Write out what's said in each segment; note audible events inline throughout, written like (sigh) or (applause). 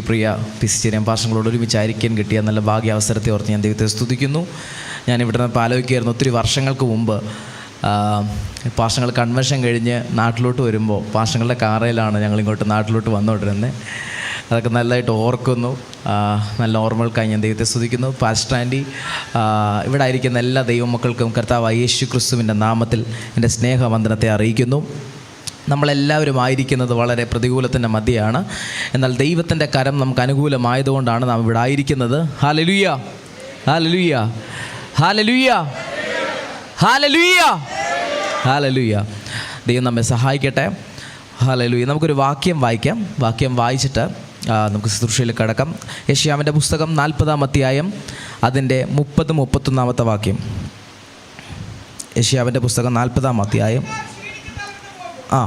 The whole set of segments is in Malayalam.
പ്രിയ പിസിച്ചേരിയൻ ഒരുമിച്ച് ആയിരിക്കാൻ കിട്ടിയ നല്ല ഭാഗ്യ അവസരത്തെ ഓർത്ത് ഞാൻ ദൈവത്തെ സ്തുതിക്കുന്നു. ഞാൻ ഇവിടെ നിന്ന് ആലോചിക്കുകയായിരുന്നു ഒത്തിരി വർഷങ്ങൾക്ക് മുമ്പ്. പാർഷങ്ങൾ കൺവെൻഷൻ കഴിഞ്ഞ് നാട്ടിലോട്ട് വരുമ്പോൾ പാർഷങ്ങളുടെ കാറയിലാണ് ഞങ്ങൾ ഇങ്ങോട്ട് നാട്ടിലോട്ട് വന്നുകൊണ്ടിരുന്നത് അതൊക്കെ നല്ലതായിട്ട് ഓർക്കുന്നു. നല്ല ഓർമ്മകൾക്കായി ഞാൻ ദൈവത്തെ സ്തുതിക്കുന്നു. ആ, ഇവിടെ ആയിരിക്കുന്ന എല്ലാ ദൈവമക്കൾക്കും കർത്താവ് യേശു ക്രിസ്തുവിന്റെ നാമത്തിൽ എന്റെ സ്നേഹവന്ദനത്തെ അറിയിക്കുന്നു. നമ്മളെല്ലാവരും ആയിരിക്കുന്നത് വളരെ പ്രതികൂലത്തിന്റെ മധ്യയാണ്. എന്നാൽ ദൈവത്തിന്റെ കരം നമുക്ക് അനുകൂലമായതുകൊണ്ടാണ് നാം ഇവിടെ ആയിരിക്കുന്നത്. ഹാലലുയ്യ ഹാലലുയ്യ ഹാലലുയ്യ ഹാലലുയ്യ ഹാലലുയ്യ ദൈവം നമ്മെ സഹായിക്കട്ടെ. ഹാലലുയ്യ നമുക്കൊരു വാക്യം വായിക്കാം. വാക്യം വായിച്ചിട്ട് നമുക്ക് ശുശ്രൂഷയിൽ കിടക്കാം. യശ്യാമിന്റെ പുസ്തകം നാൽപ്പതാം അധ്യായം അതിന്റെ മുപ്പത് മുപ്പത്തൊന്നാമത്തെ വാക്യം. യഷ്യാവിന്റെ പുസ്തകം നാൽപ്പതാം അധ്യായം. ആ.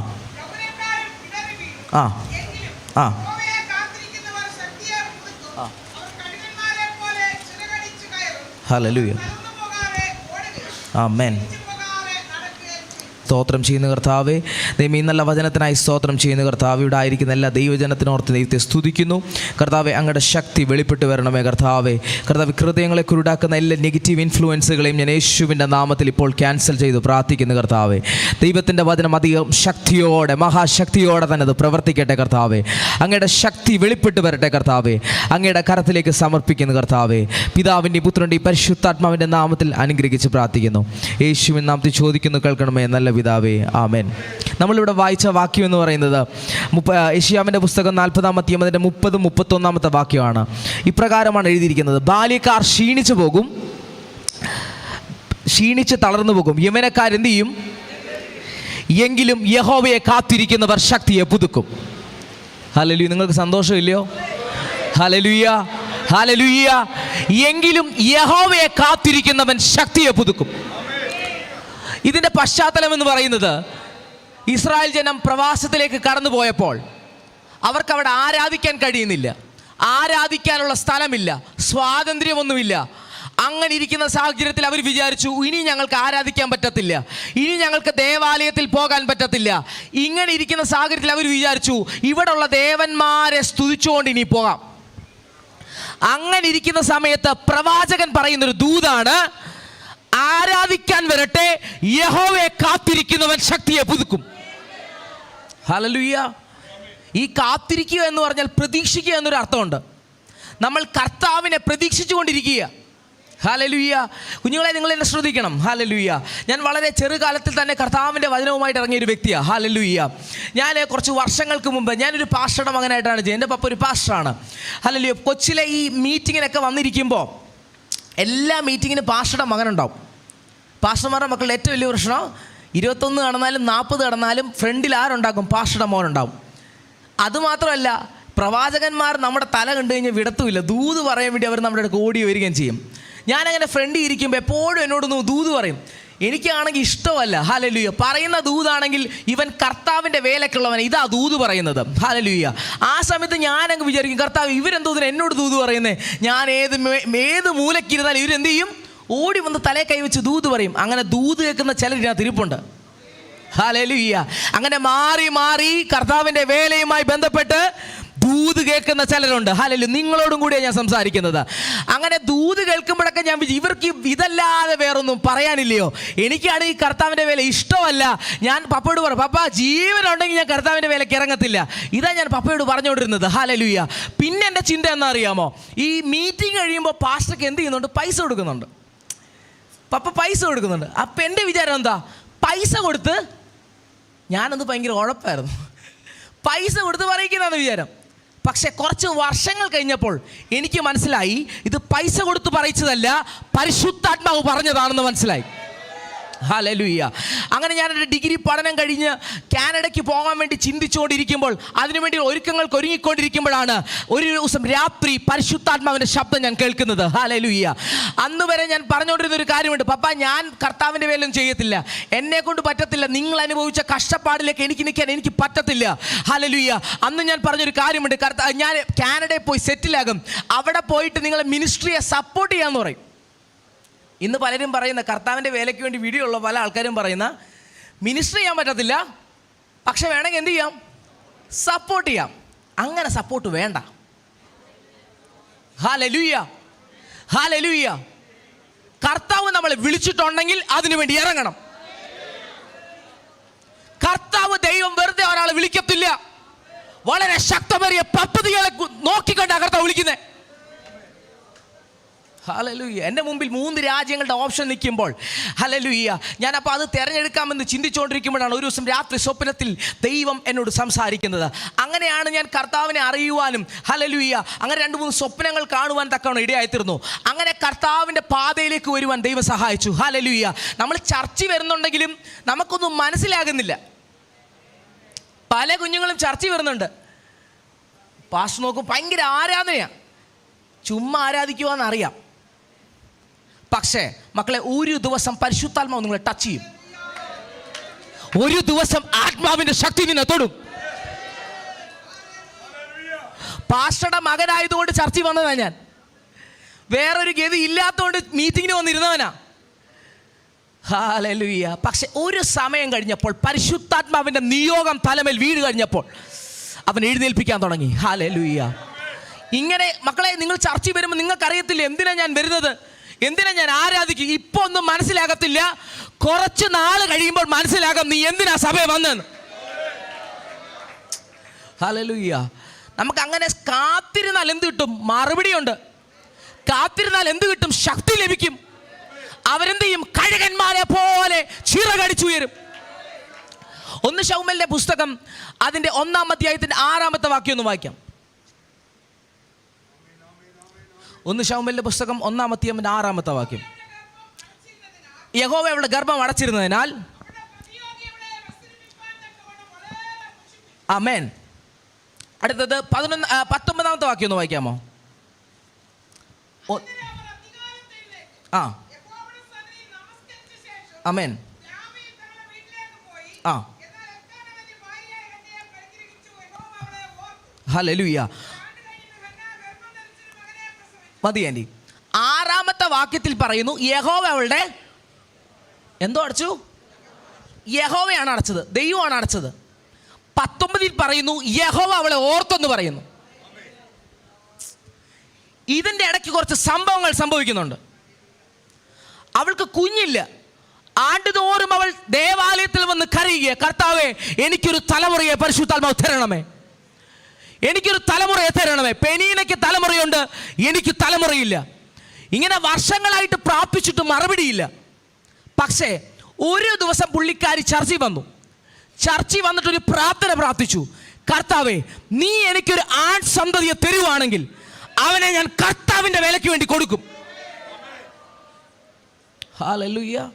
ആ. ആ. ഹലലുയ ആ. മേൻ. സ്തോത്രം ചെയ്യുന്ന കർത്താവെ. ദൈവം ഈ നല്ല വചനത്തിനായി സ്തോത്രം ചെയ്യുന്ന കർത്താവ്. ഇവിടെ ആയിരിക്കുന്ന എല്ലാ ദൈവജനത്തിനോർത്ത് ദൈവത്തെ സ്തുതിക്കുന്നു. കർത്താവെ അങ്ങയുടെ ശക്തി വെളിപ്പെട്ട് വരണമേ കർത്താവെ. കർത്താവ് ഹൃദയങ്ങളെ കുരുടാക്കുന്ന എല്ലാ നെഗറ്റീവ് ഇൻഫ്ലുവൻസുകളെയും ഞാൻ യേശുവിന്റെ നാമത്തിൽ ഇപ്പോൾ ക്യാൻസൽ ചെയ്തു പ്രാർത്ഥിക്കുന്നു കർത്താവെ. ദൈവത്തിന്റെ വചനം അധികം ശക്തിയോടെ മഹാശക്തിയോടെ തന്നെ അത് പ്രവർത്തിക്കട്ടെ കർത്താവെ. അങ്ങയുടെ ശക്തി വെളിപ്പെട്ട് വരട്ടെ കർത്താവെ. അങ്ങയുടെ കരത്തിലേക്ക് സമർപ്പിക്കുന്നു കർത്താവെ. പിതാവിന്റെ പുത്രന്റെ പരിശുദ്ധാത്മാവിന്റെ നാമത്തിൽ അനുഗ്രഹിച്ച് പ്രാർത്ഥിക്കുന്നു. യേശുവിൻ നാമത്തിൽ ചോദിക്കുന്നു കേൾക്കണമേ നല്ല പിതാവേ ആമേൻ. നമ്മളിവിടെ വായിച്ച വാക്യം എന്ന് പറയുന്നത് മുപ്പ ഏഷ്യാമിന്റെ പുസ്തകം നാൽപ്പതാം അധ്യായം അതിന്റെ മുപ്പത് മുപ്പത്തൊന്നാമത്തെ വാക്യമാണ്. ഇപ്രകാരമാണ് എഴുതിയിരിക്കുന്നത്. ബാല്യക്കാർ ക്ഷീണിച്ചു പോകും ക്ഷീണിച്ച് തളർന്നു പോകും. യമനക്കാരെന്ത് ചെയ്യും? എങ്കിലും യഹോവയെ കാത്തിരിക്കുന്നവർ ശക്തിയെ പുതുക്കും. ഹലലു നിങ്ങൾക്ക് സന്തോഷമില്ലയോ? ഹലലുയ്യ ഹലലുയ്യ എങ്കിലും യഹോവയെ കാത്തിരിക്കുന്നവൻ ശക്തിയെ പുതുക്കും. ഇതിന്റെ പശ്ചാത്തലം എന്ന് പറയുന്നത് ഇസ്രായേൽ ജനം പ്രവാസത്തിലേക്ക് കടന്നു പോയപ്പോൾ അവർക്ക് അവിടെ ആരാധിക്കാൻ കഴിയുന്നില്ല ആരാധിക്കാനുള്ള സ്ഥലമില്ല സ്വാതന്ത്ര്യമൊന്നുമില്ല. അങ്ങനെ ഇരിക്കുന്ന സാഹചര്യത്തിൽ അവർ വിചാരിച്ചു ഇനി ഞങ്ങൾക്ക് ആരാധിക്കാൻ പറ്റത്തില്ല ഇനി ഞങ്ങൾക്ക് ദേവാലയത്തിൽ പോകാൻ പറ്റത്തില്ല. ഇങ്ങനെ ഇരിക്കുന്ന സാഹചര്യത്തിൽ അവർ വിചാരിച്ചു ഇവിടെയുള്ള ദേവന്മാരെ സ്തുതിച്ചുകൊണ്ട് ഇനി പോകാം. അങ്ങനെ ഇരിക്കുന്ന സമയത്ത് പ്രവാചകൻ പറയുന്നൊരു ദൂതാണ് ആരാധിക്കാൻ വരട്ടെ യഹോവയെ കാത്തിരിക്കുന്നവൻ ശക്തിയെ പുതുക്കും. ഹലലുയ്യ ഈ കാത്തിരിക്കുക എന്ന് പറഞ്ഞാൽ പ്രതീക്ഷിക്കുക എന്നൊരു അർത്ഥമുണ്ട്. നമ്മൾ കർത്താവിനെ പ്രതീക്ഷിച്ചുകൊണ്ടിരിക്കുക. ഹാലലുയ്യ കുഞ്ഞുങ്ങളെ നിങ്ങൾ എന്നെ ശ്രദ്ധിക്കണം. ഹാലലുയ്യ ഞാൻ വളരെ ചെറുകാലത്തിൽ തന്നെ കർത്താവിന്റെ വചനവുമായിട്ട് ഇറങ്ങിയ ഒരു വ്യക്തിയാണ് ഹാലലുയ്യ ഞാൻ കുറച്ച് വർഷങ്ങൾക്ക് മുമ്പ് ഞാനൊരു പാസ്റ്ററുടെ മകനായിട്ടാണ് ചെയ്യുന്നത് എന്റെ പപ്പ ഒരു പാസ്റ്ററാണ്. ഹാലലുയ്യ കൊച്ചിലെ ഈ മീറ്റിങ്ങിനൊക്കെ വന്നിരിക്കുമ്പോൾ എല്ലാ മീറ്റിങ്ങിനും പാസ്റ്ററുടെ മകനുണ്ടാവും. പാസ്റ്റർമാരുടെ മക്കളുടെ ഏറ്റവും വലിയ പ്രശ്നം ഇരുപത്തൊന്ന് കടന്നാലും നാൽപ്പത് കടന്നാലും ഫ്രണ്ടിൽ ആരുണ്ടാക്കും? പാസ്റ്ററുടെ മോനുണ്ടാവും. അതുമാത്രമല്ല പ്രവാചകന്മാർ നമ്മുടെ തല കണ്ടു കഴിഞ്ഞാൽ വിടത്തുമില്ല. ദൂത് പറയാൻ വേണ്ടി അവർ നമ്മുടെ അടുത്ത് ഓടി വരികയും ചെയ്യും. ഞാനങ്ങനെ ഫ്രണ്ടിൽ ഇരിക്കുമ്പോൾ എപ്പോഴും എന്നോട് എന്നോടൊന്ന് ദൂത് പറയും. എനിക്കാണെങ്കിൽ ഇഷ്ടമല്ല. ഹാലലുയ്യ പറയുന്ന ദൂതാണെങ്കിൽ ഇവൻ കർത്താവിന്റെ വേലക്കുള്ളവൻ ഇതാ ദൂത് പറയുന്നത്. ഹാലലുയ്യ ആ സമയത്ത് ഞാനങ്ങ് വിചാരിക്കും കർത്താവ് ഇവരെന്തോതിന് എന്നോട് ദൂത് പറയുന്നത് ഞാൻ ഏത് ഏത് മൂലക്കിരുന്നാലും ഇവരെന്ത് ചെയ്യും? ഓടി വന്ന് തലേ കൈവച്ച് ദൂത് പറയും. അങ്ങനെ ദൂത് കേൾക്കുന്ന ചിലർ ഇതിനകത്ത് ഇരിപ്പുണ്ട്. ഹാലലുയ്യ അങ്ങനെ മാറി മാറി കർത്താവിന്റെ വേലയുമായി ബന്ധപ്പെട്ട് ദൂത് കേൾക്കുന്ന ചിലരുണ്ട്. ഹാലലു നിങ്ങളോടും കൂടിയാണ് ഞാൻ സംസാരിക്കുന്നത്. അങ്ങനെ ദൂത് കേൾക്കുമ്പോഴൊക്കെ ഞാൻ ഇവർക്ക് ഇതല്ലാതെ വേറൊന്നും പറയാനില്ലയോ? എനിക്കാണ് ഈ കർത്താവിന്റെ വേല ഇഷ്ടമല്ല. ഞാൻ പപ്പയോട് പറ പപ്പ ജീവനുണ്ടെങ്കിൽ ഞാൻ കർത്താവിന്റെ വേലയ്ക്ക് ഇറങ്ങത്തില്ല. ഇതാ ഞാൻ പപ്പയോട് പറഞ്ഞുകൊണ്ടിരുന്നത്. ഹാലലുയ്യ പിന്നെ എന്റെ ചിന്ത എന്താ അറിയാമോ ഈ മീറ്റിംഗ് കഴിയുമ്പോൾ പാസ്റ്റർക്ക് എന്ത് ചെയ്യുന്നുണ്ട്? പൈസ കൊടുക്കുന്നുണ്ട്. പപ്പ പൈസ കൊടുക്കുന്നുണ്ട്. അപ്പം എന്റെ വിചാരം എന്താ? പൈസ കൊടുത്ത് ഞാനത് ഭയങ്കര ഉഴപ്പായിരുന്നു. പൈസ കൊടുത്ത് പറയിക്കുന്നതാണ് വിചാരം. പക്ഷെ കുറച്ച് വർഷങ്ങൾ കഴിഞ്ഞപ്പോൾ എനിക്ക് മനസ്സിലായി ഇത് പൈസ കൊടുത്ത് പറയിച്ചതല്ല പരിശുദ്ധാത്മാവ് പറഞ്ഞതാണെന്ന് മനസ്സിലായി. ഹലലുയ്യ അങ്ങനെ എന്റെ ഡിഗ്രി പഠനം കഴിഞ്ഞ് കാനഡയ്ക്ക് പോകാൻ വേണ്ടി ചിന്തിച്ചുകൊണ്ടിരിക്കുമ്പോൾ അതിനുവേണ്ടി ഒരുക്കങ്ങൾക്ക് ഒരുങ്ങിക്കൊണ്ടിരിക്കുമ്പോഴാണ് ഒരു ദിവസം രാത്രി പരിശുദ്ധാത്മാവിന്റെ ശബ്ദം ഞാൻ കേൾക്കുന്നത്. ഹലലുയ്യ അന്ന് വരെ ഞാൻ പറഞ്ഞുകൊണ്ടിരുന്ന ഒരു കാര്യമുണ്ട്. പപ്പ ഞാൻ കർത്താവിന്റെ വേലൊന്നും ചെയ്യത്തില്ല. എന്നെ കൊണ്ട് പറ്റത്തില്ല. നിങ്ങൾ അനുഭവിച്ച കഷ്ടപ്പാടിലേക്ക് എനിക്ക് നിൽക്കാൻ എനിക്ക് പറ്റത്തില്ല. ഹലലുയ്യ അന്ന് ഞാൻ പറഞ്ഞൊരു കാര്യമുണ്ട്. കർത്താവ് ഞാൻ കാനഡയിൽ പോയി സെറ്റിലാകും. അവിടെ പോയിട്ട് നിങ്ങളെ മിനിസ്ട്രിയെ സപ്പോർട്ട് ചെയ്യാമെന്ന് പറയും. ഇന്ന് പലരും പറയുന്ന കർത്താവിന്റെ വേലയ്ക്ക് വേണ്ടി വീഡിയോ ഉള്ള പല ആൾക്കാരും പറയുന്ന മിനിസ്റ്റർ ചെയ്യാൻ പറ്റത്തില്ല പക്ഷെ വേണമെങ്കിൽ എന്ത് ചെയ്യാം? സപ്പോർട്ട് ചെയ്യാം. അങ്ങനെ സപ്പോർട്ട് വേണ്ട. ഹാ ലലുയ്യ ഹാ ലലുയ്യ കർത്താവ് നമ്മളെ വിളിച്ചിട്ടുണ്ടെങ്കിൽ അതിനു വേണ്ടി ഇറങ്ങണം. കർത്താവ് ദൈവം വെറുതെ ഒരാളെ വിളിക്കത്തില്ല. വളരെ ശക്തമേറിയ പദ്ധതികളെ നോക്കിക്കൊണ്ടാണ് നോക്കിക്കണ്ടാ കർത്താവ് വിളിക്കുന്നത് ഹലലുയ്യ എന്റെ മുമ്പിൽ മൂന്ന് രാജ്യങ്ങളുടെ ഓപ്ഷൻ നിൽക്കുമ്പോൾ ഹലലുയ്യ ഞാനപ്പോൾ അത് തിരഞ്ഞെടുക്കാമെന്ന് ചിന്തിച്ചുകൊണ്ടിരിക്കുമ്പോഴാണ് ഒരു ദിവസം രാത്രി സ്വപ്നത്തിൽ ദൈവം എന്നോട് സംസാരിക്കുന്നത്. അങ്ങനെയാണ് ഞാൻ കർത്താവിനെ അറിയുവാനും ഹലലുയ്യ അങ്ങനെ രണ്ട് മൂന്ന് സ്വപ്നങ്ങൾ കാണുവാൻ തക്കവണ്ണം ഇടയായിത്തീർന്നു. അങ്ങനെ കർത്താവിന്റെ പാതയിലേക്ക് വരുവാൻ ദൈവം സഹായിച്ചു. ഹലലുയ്യ നമ്മൾ ചർച്ച വരുന്നുണ്ടെങ്കിലും നമുക്കൊന്നും മനസ്സിലാകുന്നില്ല. പല കുഞ്ഞുങ്ങളും ചർച്ച വരുന്നുണ്ട്. പാസ് നോക്കും ഭയങ്കര ആരാധനയാണ് ചുമ്മാ ആരാധിക്കുവാന്ന് അറിയാം പക്ഷേ മക്കളെ ഒരു ദിവസം പരിശുദ്ധാത്മാവ് നിങ്ങളെ ടച്ച് ചെയ്യും. ഒരു ദിവസം ആത്മാവിന്റെ ശക്തി നിന്നെ തൊടും. പാസ്റ്റയുടെ മകനായതുകൊണ്ട് ചർച്ച വന്നതാ ഞാൻ. വേറൊരു ഗതി ഇല്ലാത്തതുകൊണ്ട് മീറ്റിങ്ങിന് വന്നിരുന്നവനാ. ഹാലലുയ്യ പക്ഷെ ഒരു സമയം കഴിഞ്ഞപ്പോൾ പരിശുദ്ധാത്മാവിന്റെ നിയോഗം തലമേൽ വീട് കഴിഞ്ഞപ്പോൾ അവൻ എഴുന്നേൽപ്പിക്കാൻ തുടങ്ങി. ഹാലലുയ്യ ഇങ്ങനെ മക്കളെ നിങ്ങൾ ചർച്ച വരുമ്പോൾ നിങ്ങൾക്കറിയത്തില്ല എന്തിനാണ് ഞാൻ വരുന്നത്? എന്തിനാ ഞാൻ ആരാധിക്കും? ഇപ്പൊ ഒന്നും മനസ്സിലാകത്തില്ല. കുറച്ച് നാൾ കഴിയുമ്പോൾ മനസ്സിലാകും നീ എന്തിനാ സഭ വന്നെന്ന് ഹലലുയ്യ നമുക്ക് അങ്ങനെ കാത്തിരുന്നാൽ എന്ത് കിട്ടും? മറുപടിയുണ്ട്. കാത്തിരുന്നാൽ എന്ത് കിട്ടും? ശക്തി ലഭിക്കും. അവരെന്ത് ചെയ്യും? കഴുകന്മാരെ പോലെ ചിറകടിച്ചുയരും. ഒന്ന് ഷൗമലിന്റെ പുസ്തകം അതിന്റെ ഒന്നാം അധ്യായത്തിന്റെ ആറാമത്തെ വാക്യം ഒന്ന് വായിക്കാം. ഒന്ന് ഷൗമലിന്റെ പുസ്തകം ഒന്നാമത്തെ അമ്മന്റെ ആറാമത്തെ വാക്യം. യഹോവ അവളുടെ ഗർഭം അടച്ചിരുന്നതിനാൽ ആ മേൻ അടുത്തത് പതിനൊന്ന് പത്തൊമ്പതാമത്തെ വാക്യം ഒന്ന് വായിക്കാമോ? ആ. അമേൻ ആ. എന്നാൽ എൽക്കാനവന്റെ ഭാര്യയായ ഹന്നയെ പരിഗ്രഹിച്ചു യഹോവ അവളെ ഓർത്തു ഹലലുയ്യ ആണ്ട് കഴിഞ്ഞിട്ട് ഹന്ന ഗർഭം ധരിച്ചൊരു മകനെ പ്രസവിച്ചു മതി ആന്റി ആറാമത്തെ വാക്യത്തിൽ പറയുന്നു യഹോവ അവളുടെ എന്തോ അടച്ചു? യഹോവയാണ് അടച്ചത് ദൈവമാണ് അടച്ചത്. പത്തൊമ്പതിൽ പറയുന്നു യഹോവ അവളെ ഓർത്തെന്ന് പറയുന്നു. ഇതിന്റെ ഇടയ്ക്ക് കുറച്ച് സംഭവങ്ങൾ സംഭവിക്കുന്നുണ്ട്. അവൾക്ക് കുഞ്ഞില്ല. ആണ്ടുതോറും അവൾ ദേവാലയത്തിൽ വന്ന് കരയുക കർത്താവെ എനിക്കൊരു തലമുറയെ പരിശുദ്ധാത്മാവ് തരണമേ. എനിക്കൊരു തലമുറയെ തരണമേ. പെനീനയ്ക്ക് തലമുറയുണ്ട് എനിക്ക് തലമുറയില്ല. ഇങ്ങനെ വർഷങ്ങളായിട്ട് പ്രാപിച്ചിട്ട് മറുപടിയില്ല. പക്ഷേ ഒരു ദിവസം പുള്ളിക്കാരി ചർച്ചയിൽ വന്നു. ചർച്ചയിൽ വന്നിട്ടൊരു പ്രാർത്ഥന പ്രാർത്ഥിച്ചു. കർത്താവേ നീ എനിക്കൊരു ആൺ സന്തതിയെ തരുവാണെങ്കിൽ അവനെ ഞാൻ കർത്താവിന്റെ വിലയ്ക്ക് വേണ്ടി കൊടുക്കും. ഹാലല്ലുയ്യ.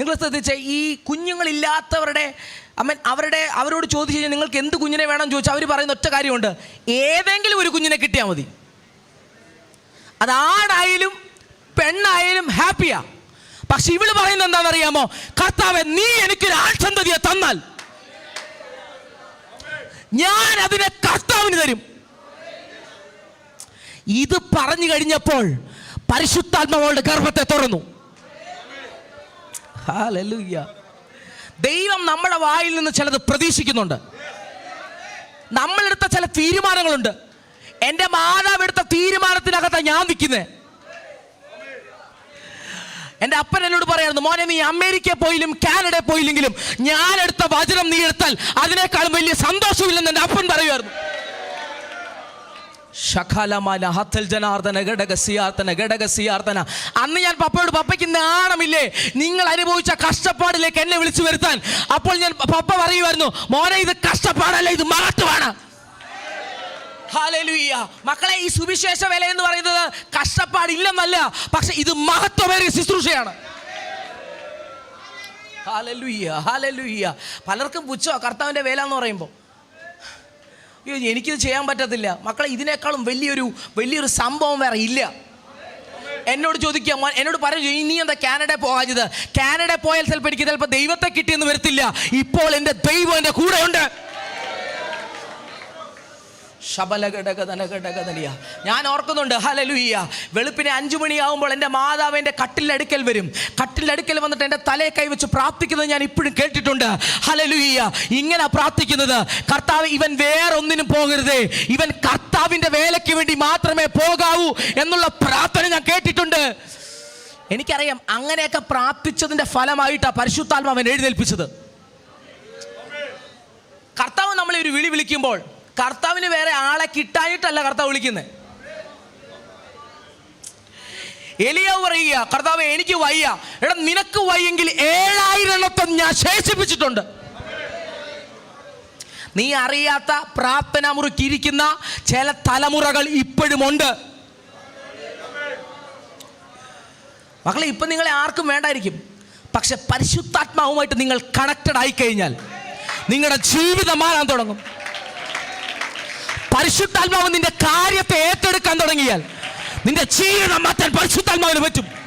നിങ്ങൾ ശ്രദ്ധിച്ച ഈ കുഞ്ഞുങ്ങളില്ലാത്തവരുടെ അമ്മൻ അവരുടെ അവരോട് ചോദിച്ചു കഴിഞ്ഞാൽ നിങ്ങൾക്ക് എന്ത് കുഞ്ഞിനെ വേണം ചോദിച്ചാൽ അവർ പറയുന്ന ഒറ്റ കാര്യമുണ്ട്. ഏതെങ്കിലും ഒരു കുഞ്ഞിനെ കിട്ടിയാൽ മതി. അത് ആടായാലും പെണ്ണായാലും ഹാപ്പിയാ. പക്ഷെ ഇവൾ പറയുന്നത് എന്താണെന്നറിയാമോ? കർത്താവ് നീ എനിക്കൊരു ആൾസന്തതിയെ തന്നാൽ ഞാൻ അതിനെ കർത്താവിന് തരും. ഇത് പറഞ്ഞു കഴിഞ്ഞപ്പോൾ പരിശുദ്ധാത്മാവളുടെ ഗർഭത്തെ തുറന്നു. ദൈവം നമ്മുടെ വായിൽ നിന്ന് ചിലത് പ്രതീക്ഷിക്കുന്നുണ്ട്. നമ്മളെടുത്ത ചില തീരുമാനങ്ങളുണ്ട്. എന്റെ മാതാവ് എടുത്ത തീരുമാനത്തിനകത്താണ് ഞാൻ നിൽക്കുന്നത് എന്റെ അപ്പൻ എന്നോട് പറയായിരുന്നു മോനെ നീ അമേരിക്ക പോയിലും കാനഡ പോയില്ലെങ്കിലും ഞാൻ എടുത്ത വചനം നീ എടുത്താൽ അതിനേക്കാളും വലിയ സന്തോഷമില്ലെന്ന് എന്റെ അപ്പൻ പറയുമായിരുന്നു. ശഖലമാല ഹത്തൽ ജനാർദ്ദന ഘടക സിയാർത്തന ഘടക സിയാർത്തന. അന്ന് ഞാൻ പപ്പയോട് പപ്പയ്ക്ക് നാണമില്ലേ നിങ്ങൾ അനുഭവിച്ച കഷ്ടപ്പാടിലേക്ക് എന്നെ വിളിച്ചു വരുത്താൻ. അപ്പോൾ ഞാൻ പപ്പ പറയുമായിരുന്നു മോനെ ഇത് കഷ്ടപ്പാടല്ല ഇത് മഹത്വമാണ് മക്കളെ ഈ സുവിശേഷ വില എന്ന് പറയുന്നത് കഷ്ടപ്പാടില്ലെന്നല്ല പക്ഷെ ഇത് മഹത്വമേറിയ ശുശ്രൂഷയാണ്. പലർക്കും പുച്ഛോ കർത്താവിന്റെ വേല എന്ന് പറയുമ്പോൾ എനിക്കിത് ചെയ്യാൻ പറ്റത്തില്ല. മക്കളെ ഇതിനേക്കാളും വലിയൊരു വലിയൊരു സംഭവം വേറെ ഇല്ല. എന്നോട് ചോദിക്കുക എന്നോട് പറഞ്ഞു നീ എന്താ കാനഡ പോകാഞ്ഞത് കാനഡ പോയാൽ ചിലപ്പോൾ എനിക്ക് ചിലപ്പോൾ ദൈവത്തെ കിട്ടിയെന്ന് വരത്തില്ല. ഇപ്പോൾ എന്റെ ദൈവം എന്റെ കൂടെ ഉണ്ട് ശബലഘടകധനഘടകധനിയ. ഞാൻ ഓർക്കുന്നുണ്ട് ഹലലുയ്യ വെളുപ്പിനെ അഞ്ചു മണിയാവുമ്പോൾ എന്റെ മാതാവ് എന്റെ കട്ടിലടുക്കൽ വരും. കട്ടിലടുക്കൽ വന്നിട്ട് എന്റെ തലയെ കൈവച്ച് പ്രാർത്ഥിക്കുന്നത് ഞാൻ ഇപ്പോഴും കേട്ടിട്ടുണ്ട്. ഹലലുയ്യ ഇങ്ങനെ പ്രാർത്ഥിക്കുന്നത്. കർത്താവ് ഇവൻ വേറൊന്നിനും പോകരുതേ. ഇവൻ കർത്താവിന്റെ വേലയ്ക്ക് വേണ്ടി മാത്രമേ പോകാവൂ എന്നുള്ള പ്രാർത്ഥന ഞാൻ കേട്ടിട്ടുണ്ട്. എനിക്കറിയാം അങ്ങനെയൊക്കെ പ്രാർത്ഥിച്ചതിന്റെ ഫലമായിട്ടാണ് പരിശുദ്ധാത്മാവൻ എഴുന്നേൽപ്പിച്ചത്. കർത്താവ് നമ്മളെ ഒരു വിളി വിളിക്കുമ്പോൾ കർത്താവിന് വേറെ ആളെ കിട്ടായിട്ടല്ല കർത്താവ് വിളിക്കുന്നത് എലിയാവ് പറയുക കർത്താവ് എനിക്ക് വയ്യ. എടാ നിനക്ക് വയ്യെങ്കിൽ ഏഴായിരം എണ്ണത്തെ ഞാൻ ശേഷിപ്പിച്ചിട്ടുണ്ട്. നീ അറിയാത്ത പ്രാർത്ഥന മുറിക്കിരിക്കുന്ന ചില തലമുറകൾ ഇപ്പോഴുമുണ്ട് മക്കളെ ഇപ്പം നിങ്ങളെ ആർക്കും വേണ്ടായിരിക്കും. പക്ഷെ പരിശുദ്ധാത്മാവുമായിട്ട് നിങ്ങൾ കണക്റ്റഡ് ആയി കഴിഞ്ഞാൽ നിങ്ങളുടെ ജീവിതം മാറാൻ തുടങ്ങും. പരിശുദ്ധാത്മാവ് നിന്റെ കാര്യത്തെ ഏറ്റെടുക്കാൻ തുടങ്ങിയാൽ നിന്റെ ജീവിതം മാറ്റാൻ പരിശുദ്ധാത്മാവിന് പറ്റും.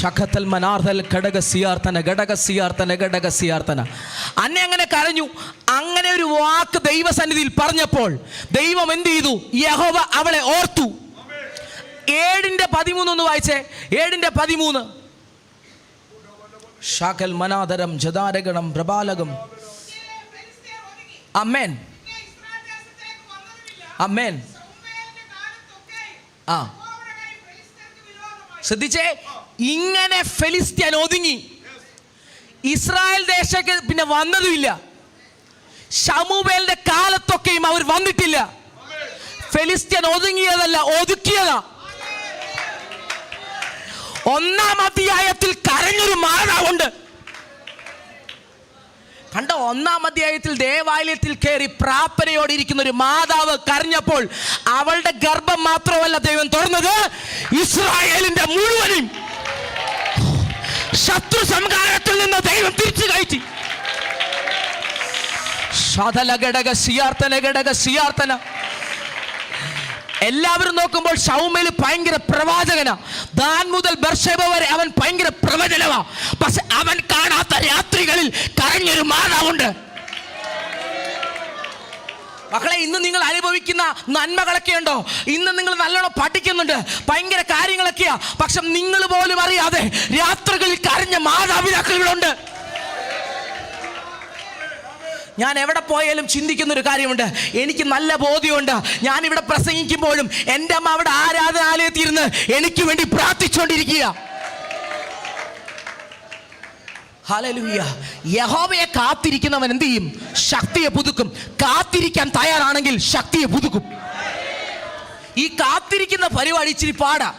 ശഖത്തൽ മനാർദൽ ഘടക സിയാർത്ഥന ഘടക സിയാർത്ഥന ഘടക സിയാർത്ഥന അന്നെ അങ്ങനെ കരഞ്ഞു. അങ്ങനെ ഒരു വാക്ക് ദൈവസന്നിധിയിൽ പറഞ്ഞപ്പോൾ ദൈവം എന്ത് ചെയ്തു? യഹോവ അവളെ ഓർത്തു. ഏഴിന്റെ പതിമൂന്ന് ഒന്ന് വായിച്ചേ. ഏഴിന്റെ പതിമൂന്ന്. ശാഖൽ മനാദരം ജദാരഗണം പ്രബാലകം. അമ്മേൻ. അമ്മേൻ ആ. ശ്രദ്ധിച്ചേ? ഇങ്ങനെ ഫെലിസ്ത്യൻ ഒതുങ്ങി. ഇസ്രായേൽ ദേശക്ക് പിന്നെ വന്നതുമില്ല. ഷമുവേലിന്റെ കാലത്തൊക്കെയും അവർ വന്നിട്ടില്ല. ഫെലിസ്ത്യൻ ഒതുങ്ങിയതല്ല ഒതുക്കിയതാ. ഒന്നാം അധ്യായത്തിൽ കരഞ്ഞൊരു മാതാവുണ്ട്. കണ്ട ഒന്നാം അധ്യായത്തിൽ ദേവാലയത്തിൽ കയറി പ്രാർത്ഥനയോടെ ഇരിക്കുന്ന ഒരു മാതാവ് കരഞ്ഞപ്പോൾ അവളുടെ ഗർഭം മാത്രമല്ല ദൈവം തുറന്നത്. ഇസ്രായേലിന്റെ മുഴുവനും ശത്രു സംഹാരത്തിൽ നിന്ന് ദൈവം തിരിച്ചു കയറ്റി. ശതല ഘടക സിയാർത്തന ഘടക സിയാർത്തന. എല്ലാവരും നോക്കുമ്പോൾ ഷൗമേൽ ഭയങ്കര പ്രവാചകനാ. ദാൻ മുതൽ ബർഷേബ വരെ അവൻ ഭയങ്കര പ്രവചനവാ. പക്ഷെ അവൻ കാണാത്ത രാത്രികളിൽ കരഞ്ഞൊരു മാതാവുണ്ട്. മക്കളെ ഇന്ന് നിങ്ങൾ അനുഭവിക്കുന്ന നന്മകളൊക്കെ ഉണ്ടോ? ഇന്ന് നിങ്ങൾ നല്ലോണം പഠിക്കുന്നുണ്ട്. ഭയങ്കര കാര്യങ്ങളൊക്കെയാ. പക്ഷെ നിങ്ങൾ പോലും അറിയാതെ രാത്രികളിൽ കരഞ്ഞ മാതാപിതാക്കളുണ്ട്. ഞാൻ എവിടെ പോയാലും ചിന്തിക്കുന്ന ഒരു കാര്യമുണ്ട്. എനിക്ക് നല്ല ബോധ്യമുണ്ട്. ഞാൻ ഇവിടെ പ്രസംഗിക്കുമ്പോഴും എന്റെ അമ്മ അവിടെ ആരാധനാലയത്തിൽ ഇരുന്ന് എനിക്ക് വേണ്ടി പ്രാർത്ഥിച്ചുകൊണ്ടിരിക്കുക. ഹലലൂയ യഹോവയെ കാത്തിരിക്കുന്നവൻ എന്ത് ചെയ്യും? ശക്തിയെ പുതുക്കും. കാത്തിരിക്കാൻ തയ്യാറാണെങ്കിൽ ശക്തിയെ പുതുക്കും. ഈ കാത്തിരിക്കുന്ന പരിപാടി ഇച്ചിരി പാടാ.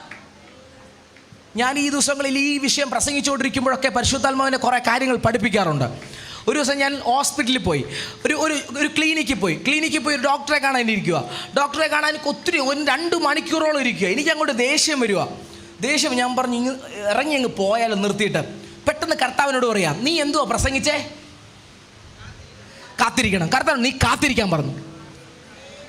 ഞാൻ ഈ ദിവസങ്ങളിൽ ഈ വിഷയം പ്രസംഗിച്ചുകൊണ്ടിരിക്കുമ്പോഴൊക്കെ പരിശുദ്ധാത്മാവിനെ കുറേ കാര്യങ്ങൾ പഠിപ്പിക്കാറുണ്ട്. ഒരു ദിവസം ഞാൻ ഹോസ്പിറ്റലിൽ പോയി. ഒരു ഒരു ഒരു ക്ലിനിക്കിൽ പോയി. ക്ലിനിക്കിൽ പോയി ഒരു ഡോക്ടറെ കാണാൻ ഇരിക്കുക ഡോക്ടറെ കാണാൻ ഒത്തിരി ഒരു രണ്ട് മണിക്കൂറോളം ഇരിക്കുക എനിക്ക് അങ്ങോട്ട് ദേഷ്യം വരിക ദേഷ്യം ഞാൻ പറഞ്ഞു ഇങ്ങ് ഇറങ്ങി അങ്ങ് പോയാലും നിർത്തിയിട്ട്. പെട്ടെന്ന് കർത്താവിനോട് പറയാം നീ എന്തുവാ പ്രസംഗിച്ചേ? കാത്തിരിക്കണം. കർത്താവ് നീ കാത്തിരിക്കാൻ പറഞ്ഞു.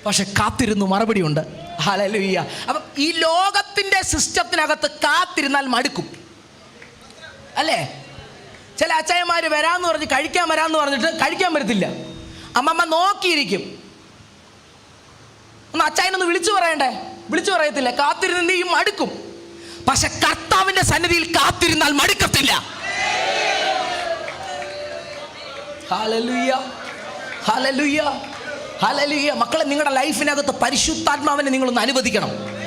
പക്ഷെ കാത്തിരുന്നു മറുപടിയുണ്ട് ഹലലുയ്യ അപ്പം ഈ ലോകത്തിന്റെ സിസ്റ്റത്തിനകത്ത് കാത്തിരുന്നാൽ മടുക്കും. അല്ലേ? ചില അച്ചായന്മാർ വരാമെന്ന് പറഞ്ഞ് കഴിക്കാൻ വരാമെന്ന് പറഞ്ഞിട്ട് കഴിക്കാൻ പറ്റത്തില്ല അമ്മമ്മ നോക്കിയിരിക്കും. ഒന്ന് അച്ചായനൊന്ന് വിളിച്ചു പറയണ്ടേ? വിളിച്ചു പറയത്തില്ല. കാത്തിരുന്ന് നീ മടുക്കും. പക്ഷെ കർത്താവിന്റെ സന്നിധിയിൽ കാത്തിരുന്നാൽ മടുക്കത്തില്ല. മക്കളെ നിങ്ങളുടെ ലൈഫിനകത്ത് പരിശുദ്ധാത്മാവിനെ നിങ്ങളൊന്ന് അനുവദിക്കണം.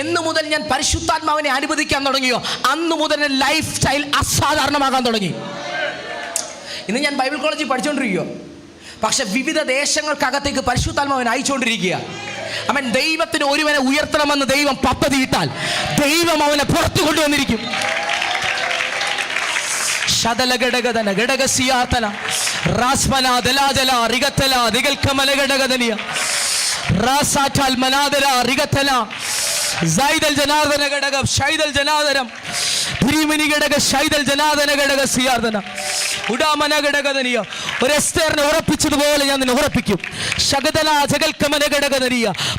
എന്ന് മുതൽ ഞാൻ പരിശുദ്ധാത്മാവിനെ അനുവദിക്കാൻ തുടങ്ങിയോ? അന്ന് മുതൽ ലൈഫ് സ്റ്റൈൽ അസാധാരണമാകാൻ തുടങ്ങി. ഇന്ന് ഞാൻ ബൈബിൾ കോളേജിൽ പഠിച്ചുകൊണ്ടിരിക്കുകയോ പക്ഷെ വിവിധ ദേശങ്ങൾക്കകത്തേക്ക് പരിശുദ്ധാത്മാവിനെ അയച്ചുകൊണ്ടിരിക്കുക. അവൻ ദൈവത്തിന് ഒരുവനെ ഉയർത്തണമെന്ന് ദൈവം പദ്ധതിയിട്ടാൽ ദൈവം അവനെ പുറത്തു കൊണ്ടുവന്നിരിക്കും. ശതല ഘടകതന ഘടകസിയാതന റാസ്മന റിഗത്തല റാസാറ്റാൽ മനാദല റിഗത്തല (laughs) എസ്തേറിനെ ഉറപ്പിച്ചതുപോലെ ഞാൻ നിന്നെ ഉറപ്പിക്കും.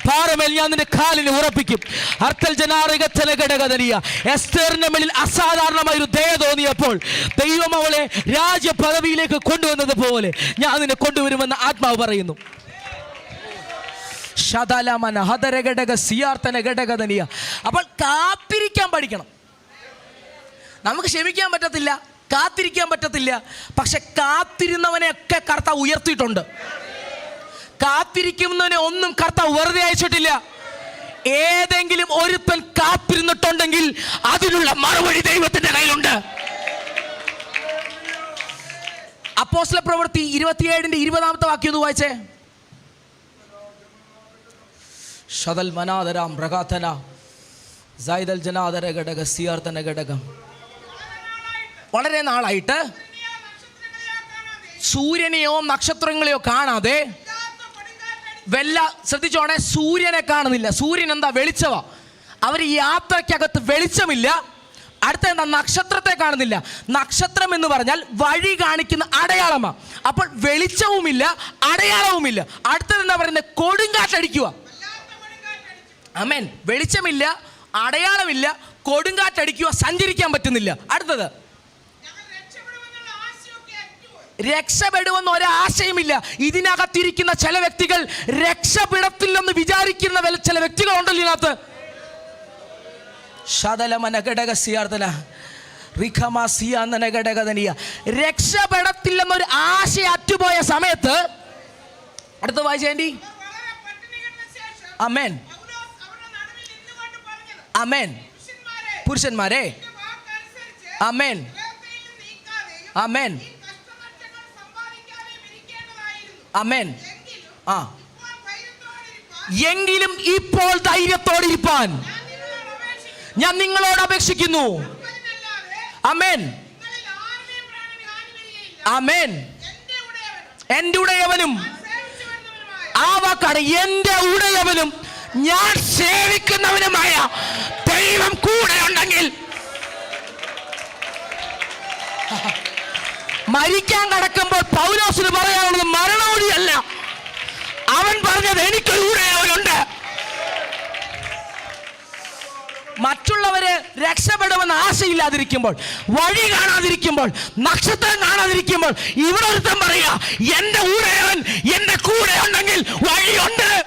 പാറമേൽ ഞാൻ നിന്റെ കാലിനെ ഉറപ്പിക്കും. അർത്ഥൽ ജനാറികത്തന ഘടകതരിയ എസ്തേറിന്റെ മേലിൽ അസാധാരണമായ ഒരു ദയ തോന്നിയപ്പോൾ ദൈവം അവളെ രാജ്യ പദവിയിലേക്ക് കൊണ്ടുവന്നത് പോലെ ഞാൻ നിന്നെ കൊണ്ടുവരുമെന്ന് ആത്മാവ് പറയുന്നു. ശതലമന ഹതര ഘടക സിയാർത്ഥന ഘടകതനിയ അപ്പോൾ കാത്തിരിക്കാൻ പഠിക്കണം. നമുക്ക് ക്ഷമിക്കാൻ പറ്റത്തില്ല കാത്തിരിക്കാൻ പറ്റത്തില്ല. പക്ഷെ കാത്തിരുന്നവനെയൊക്കെ കർത്താവ് ഉയർത്തിയിട്ടുണ്ട്. കാത്തിരിക്കുന്നവനെ ഒന്നും കർത്താവ് വെറുതെ അയച്ചിട്ടില്ല. ഏതെങ്കിലും ഒരുത്തൻ കാത്തിരുന്നിട്ടുണ്ടെങ്കിൽ അതിനുള്ള മറുപടി ദൈവത്തിന്റെ കയ്യിലുണ്ട്. അപ്പോസ്ല പ്രവൃത്തി ഇരുപത്തിയേഴിന്റെ ഇരുപതാമത്തെ വാക്യം ഒന്ന് വായിച്ചേ. ഷതൽ മനാദരാം പ്രകാഥന സൈദൽ ജനാദര ഘടക സിയാർത്തന ഘടകം. വളരെ നാളായിട്ട് സൂര്യനെയോ നക്ഷത്രങ്ങളെയോ കാണാതെ വെല്ല ശ്രദ്ധിച്ചോണേ സൂര്യനെ കാണുന്നില്ല. സൂര്യൻ എന്താ വെളിച്ചവാ? അവർ യാത്രയ്ക്കകത്ത് വെളിച്ചമില്ല. അടുത്ത എന്താ? നക്ഷത്രത്തെ കാണുന്നില്ല. നക്ഷത്രം എന്ന് പറഞ്ഞാൽ വഴി കാണിക്കുന്ന അടയാളമാണ് അപ്പോൾ വെളിച്ചവുമില്ല അടയാളവുമില്ല. അടുത്തത് എന്താ പറയുന്നത് കൊടുങ്കാറ്റടിക്കുക അമേൻ വെളിച്ചമില്ല അടയാളമില്ല കൊടുങ്കാറ്റടിക്കുക സഞ്ചരിക്കാൻ പറ്റുന്നില്ല. അടുത്തത്. രക്ഷപ്പെടുമെന്ന് ഒരാശയമില്ല. ഇതിനകത്തിരിക്കുന്ന ചില വ്യക്തികൾ രക്ഷപ്പെടത്തില്ലെന്ന് വിചാരിക്കുന്ന ചില വ്യക്തികളുണ്ടല്ലോ ഇതിനകത്ത്. ശതലമന ഘടകസ്യാർത്തന റിഖമാസിയാന്തന ഘടകതനിയ രക്ഷപ്പെടത്തില്ലെന്നൊരു ആശ അറ്റുപോയ സമയത്ത് അടുത്ത വായിച്ചേണ്ടി അമേൻ പൗലോസ് അവരുടെ നടുവിൽ നിന്നുകൊണ്ട് പറഞ്ഞത് അമേൻ പുരുഷന്മാരെ എന്റെ അമേൻ അമേൻ അമേൻ ആ. എങ്കിലും ഇപ്പോൾ നിങ്ങളോട് അപേക്ഷിക്കുന്നു ഞാൻ നിങ്ങളോട് അപേക്ഷിക്കുന്നു. അമേൻ അമേൻ എന്റെ ഉടയവനും ആ വാക്കാണ് എന്റെ ഉടയവനും. ഞാൻ സേവിക്കുന്നവനുമായ ദൈവം കൂടെ ഉണ്ടെങ്കിൽ മരിക്കാൻ കടക്കുമ്പോൾ പൗലോസിന് പറയാനുള്ളത് മരണമൊഴിയല്ല. അവൻ പറഞ്ഞത് എനിക്ക് കൂടെ അവനുണ്ട്. മറ്റുള്ളവര് രക്ഷപ്പെടുമെന്ന് ആശയില്ലാതിരിക്കുമ്പോൾ വഴി കാണാതിരിക്കുമ്പോൾ നക്ഷത്രം കാണാതിരിക്കുമ്പോൾ ഇവിടെ ഒരുത്തം പറയുക എന്റെ ഉടയവൻ എന്റെ കൂടെ ഉണ്ടെങ്കിൽ വഴിയുണ്ട്.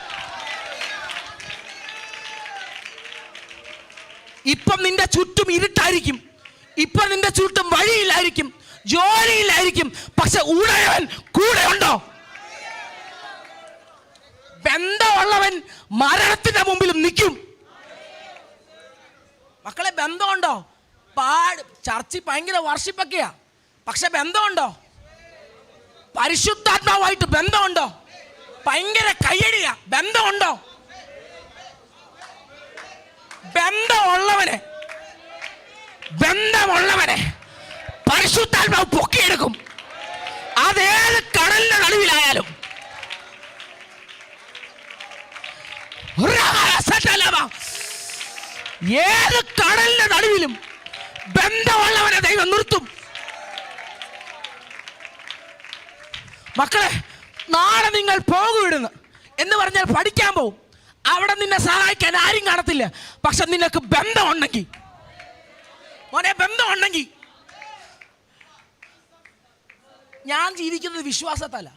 ഇപ്പം നിന്റെ ചുറ്റും ഇരുട്ടായിരിക്കും. ഇപ്പം നിന്റെ ചുറ്റും വഴിയില്ലായിരിക്കും ജോലിയില്ലായിരിക്കും പക്ഷെ ഉടയവൻ കൂടെ ഉണ്ടോ? ബന്ധമുള്ളവൻ മരണത്തിന്റെ മുമ്പിലും നിൽക്കും. മക്കളെ ബന്ധമുണ്ടോ? പാട് ചർച്ചിൽ ഭയങ്കര വർഷിപ്പൊക്കെയാ പക്ഷെ ബന്ധമുണ്ടോ? പരിശുദ്ധാത്മാവായിട്ട് ബന്ധമുണ്ടോ? ഭയങ്കര കയ്യടിയാ. ബന്ധമുണ്ടോ? ബന്ധമുള്ളവനെ ബന്ധമുള്ളവനെ പരിശുദ്ധാത്മാവ് പൊക്കിയെടുക്കും. അതേത് കടലിന്റെ നടുവിലായാലും. ഏത് കടലിന്റെ നടുവിലും ബന്ധമുള്ളവനെ ദൈവം നിർത്തും. മക്കളെ നാളെ നിങ്ങൾ പോകുവിടുന്നു എന്ന് പറഞ്ഞാൽ പഠിക്കാൻ പോകും അവിടെ നിന്നെ സഹായിക്കാൻ ആരും കാണത്തില്ല. പക്ഷെ നിനക്ക് ബന്ധമുണ്ടെങ്കിൽ. മോനെ ബന്ധമുണ്ടെങ്കിൽ. ഞാൻ ജീവിക്കുന്നത് വിശ്വാസത്തല്ല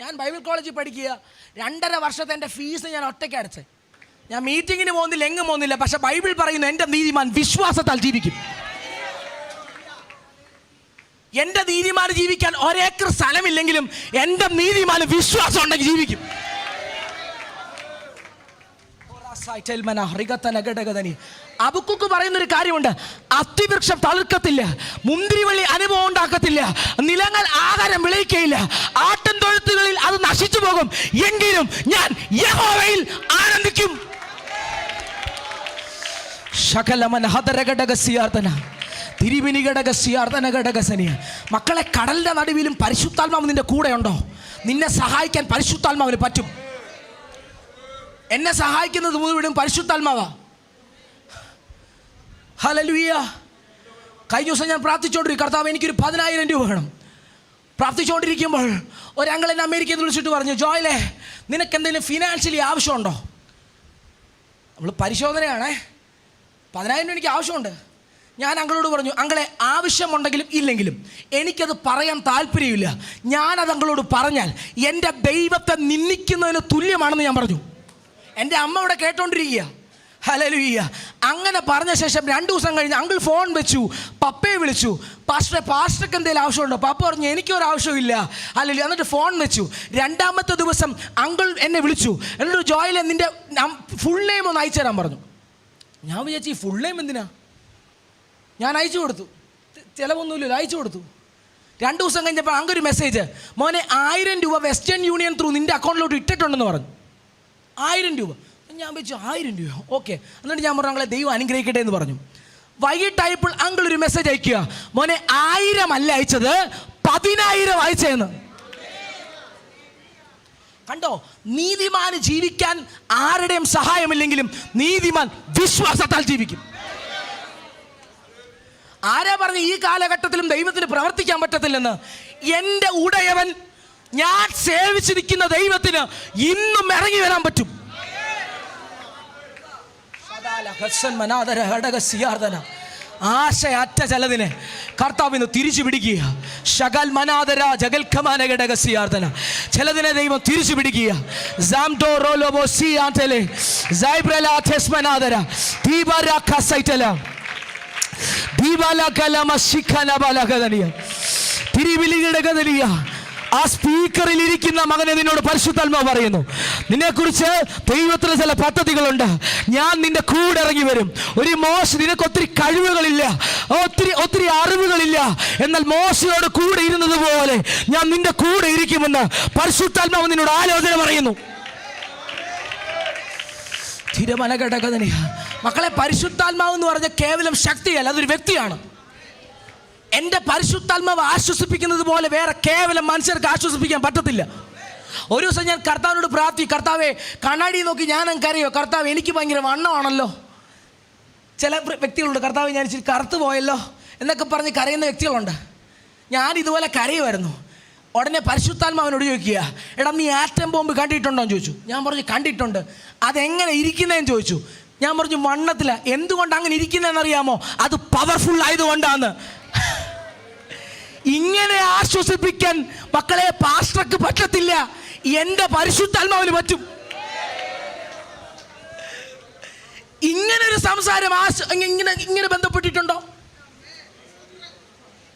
ഞാൻ ബൈബിൾ കോളേജിൽ പഠിക്കുക. രണ്ടര വർഷത്തെ എന്റെ ഫീസ് ഞാൻ ഒറ്റയ്ക്ക് അടച്ച്. ഞാൻ മീറ്റിങ്ങിന് പോകുന്നില്ല എങ്ങും പോകുന്നില്ല. പക്ഷെ ബൈബിൾ പറയുന്നു എന്റെ നീതിമാൻ വിശ്വാസത്താൽ ജീവിക്കും. എന്റെ നീതിമാൻ ജീവിക്കാൻ ഒരേക്കർ സ്ഥലമില്ലെങ്കിലും എന്റെ നീതിമാൻ വിശ്വാസം ഉണ്ടെങ്കിൽ ജീവിക്കും. അബുക്കുക്ക് പറയുന്ന ഒരു കാര്യമുണ്ട്. അത്തിവൃക്ഷം തളിർക്കത്തില്ല. മുന്തിരിവള്ളി അനുഭവം ഉണ്ടാക്കത്തില്ല. നിലങ്ങൾ ആഹാരം വിളയിക്കയില്ല. ആട്ടിൻ തൊഴുത്തുകളിൽ അത് നശിച്ചു പോകും. എങ്കിലും ഞാൻ യഹോവയിൽ ആനന്ദിക്കും. ശകലമൻ ഹതരഘടകസ്യാർത്ഥന തിരുവിനി ഘടകസ്യാർത്ഥന ഘടകസനിയ മക്കളെ കടലിന്റെ നടുവിലും പരിശുദ്ധാത്മാവ് നിന്റെ കൂടെ ഉണ്ടോ നിന്നെ സഹായിക്കാൻ പരിശുദ്ധാത്മാവിന് പറ്റും. എന്നെ സഹായിക്കുന്നത് മുഴുവനും പരിശുദ്ധാത്മാവാ. ഹലലുയ്യ കഴിഞ്ഞ ദിവസം ഞാൻ പ്രാർത്ഥിച്ചുകൊണ്ടിരിക്കും. കർത്താവ് എനിക്കൊരു പതിനായിരം രൂപ വേണം. പ്രാർത്ഥിച്ചുകൊണ്ടിരിക്കുമ്പോൾ ഒരാങ്ങൾ എന്നെ അമേരിക്കയിൽ നിന്ന് വിളിച്ചിട്ട് പറഞ്ഞു ജോയിലെ നിനക്ക് എന്തെങ്കിലും ഫിനാൻഷ്യലി ആവശ്യമുണ്ടോ? നമ്മൾ പരിശോധനയാണേ. പതിനായിരം രൂപ എനിക്ക് ആവശ്യമുണ്ട്. ഞാൻ അങ്ങളോട് പറഞ്ഞു അങ്ങളെ ആവശ്യമുണ്ടെങ്കിലും ഇല്ലെങ്കിലും എനിക്കത് പറയാൻ താല്പര്യമില്ല. ഞാനത് അങ്ങളോട് പറഞ്ഞാൽ എന്റെ ദൈവത്തെ നിന്ദിക്കുന്നതിന് തുല്യമാണെന്ന് ഞാൻ പറഞ്ഞു. എന്റെ അമ്മ ഇവിടെ കേട്ടോണ്ടിരിക്കുക. ഹലലുയ്യ അങ്ങനെ പറഞ്ഞ ശേഷം രണ്ട് ദിവസം കഴിഞ്ഞ് അങ്കിൾ ഫോൺ വെച്ചു പപ്പയെ വിളിച്ചു. പാസ്റ്ററെ പാസ്റ്റർക്ക് എന്തെങ്കിലും ആവശ്യമുണ്ടോ? പപ്പ പറഞ്ഞു എനിക്കൊരു ആവശ്യമില്ല അല്ലല്ലോ എന്നിട്ട് ഫോൺ വെച്ചു. രണ്ടാമത്തെ ദിവസം അങ്കിൾ എന്നെ വിളിച്ചു. എന്നിട്ട് ജോയിലെ നിന്റെ ഫുൾ നെയിം ഒന്ന് അയച്ചു തരാൻ പറഞ്ഞു. ഞാൻ വിചാരിച്ചു ഈ ഫുൾ നെയിം എന്തിനാ? ഞാൻ അയച്ചു കൊടുത്തു. ചിലവൊന്നുമില്ലല്ലോ അയച്ചു കൊടുത്തു. രണ്ട് ദിവസം കഴിഞ്ഞപ്പോൾ അങ്ങൊരു മെസ്സേജ് മോനെ ആയിരം രൂപ വെസ്റ്റേൺ യൂണിയൻ ത്രൂ നിന്റെ അക്കൗണ്ടിലോട്ട് ഇട്ടിട്ടുണ്ടെന്ന് പറഞ്ഞു. ആയിരം രൂപ. ഞാൻ വെച്ചു ആയിരം രൂപ. ഓക്കെ എന്നിട്ട് ഞാൻ പറഞ്ഞു ഞങ്ങളെ ദൈവം അനുഗ്രഹിക്കട്ടെ എന്ന് പറഞ്ഞു. വൈകിട്ടായപ്പോൾ അങ്കിൾ ഒരു മെസ്സേജ് അയക്കുക. മോനെ ആയിരം അല്ല അയച്ചത് പതിനായിരം അയച്ചതെന്ന് കണ്ടോ? നീതിമാൻ ജീവിക്കാൻ ആരുടെയും സഹായമില്ലെങ്കിലും നീതിമാൻ വിശ്വാസത്താൽ ജീവിക്കും. ആരാ പറഞ്ഞു ഈ കാലഘട്ടത്തിലും ദൈവത്തിന് പ്രവർത്തിക്കാൻ പറ്റത്തില്ലെന്ന്? എന്റെ ഉടയവൻ ഞാൻ സേവിച്ചിരിക്കുന്ന ദൈവത്തിന് ഇന്നും ഇറങ്ങി വരാൻ പറ്റും. ആശയറ്റ ചിലതിനെ കർത്താവിന്ന് തിരിച്ചു പിടിക്കുക. ഷകൽ മനാദര ജഗൽഖമാന ഘടക സിയാർദന. ചിലതിനെ ദൈവം തിരിച്ചു പിടിക്കുക. സാംഡോ റോലോബോ സിയാറ്റലെ സൈബ്രല തെസ്മനാദര ദീപര ഖസൈറ്റല തിരുവിലിടകതലിയ ആ സ്പീക്കറിൽ ഇരിക്കുന്ന മകനെ നിന്നോട് പരിശുദ്ധാത്മ പറയുന്നു. നിന്നെക്കുറിച്ച് ദൈവത്തിന് ചില പദ്ധതികളുണ്ട്. ഞാൻ നിന്റെ കൂടെ ഇറങ്ങി വരും. ഒരു മോശ നിനക്ക് ഒത്തിരി കഴിവുകളില്ല. ഒത്തിരി ഒത്തിരി അറിവുകളില്ല. എന്നാൽ മോശയോട് കൂടെ ഇരുന്നത് പോലെ ഞാൻ നിന്റെ കൂടെ ഇരിക്കുമെന്ന് പരിശുദ്ധാത്മാവ് നിന്നോട് ആലോചന പറയുന്നു. തിരുമലഘടകതനെയാ മക്കളെ പരിശുദ്ധാത്മാവ് എന്ന് പറഞ്ഞ കേവലം ശക്തിയല്ല അതൊരു വ്യക്തിയാണ്. എന്റെ പരിശുദ്ധാത്മാവ് ആശ്വസിപ്പിക്കുന്നത് പോലെ വേറെ കേവലം മനുഷ്യർക്ക് ആശ്വസിപ്പിക്കാൻ പറ്റത്തില്ല. ഒരു ദിവസം ഞാൻ കർത്താവിനോട് പ്രാർത്ഥി കർത്താവെ കണ്ണാടി നോക്കി ഞാൻ കരയോ? കർത്താവ് എനിക്ക് ഭയങ്കര വണ്ണമാണല്ലോ. ചില വ്യക്തികളുണ്ട് കർത്താവ് ഞാൻ ഇച്ചിരി കറുത്ത് പോയല്ലോ എന്നൊക്കെ പറഞ്ഞ് കരയുന്ന വ്യക്തികളുണ്ട്. ഞാൻ ഇതുപോലെ കരയുമായിരുന്നു. ഉടനെ പരിശുദ്ധാത്മാവിനോട് ചോദിക്കുക എടാ നീ ആറ്റം ബോംബ് കണ്ടിട്ടുണ്ടോ? എന്ന് ചോദിച്ചു. ഞാൻ പറഞ്ഞു കണ്ടിട്ടുണ്ട്. അതെങ്ങനെ ഇരിക്കുന്നതെന്ന് ചോദിച്ചു. ഞാൻ പറഞ്ഞു വണ്ണത്തില. എന്തുകൊണ്ട് അങ്ങനെ ഇരിക്കുന്നതെന്നറിയാമോ അത് പവർഫുൾ ആയതുകൊണ്ടാണ് ഇങ്ങനെ ആശ്വസിപ്പിക്കാൻ മക്കളെ പാസ്റ്റർക്ക് പറ്റത്തില്ല. എന്റെ പരിശുദ്ധാത്മാവിന് പറ്റും. ഇങ്ങനെ ഒരു സംസാരം ഇങ്ങനെ ഇങ്ങനെ ബന്ധപ്പെട്ടിട്ടുണ്ടോ?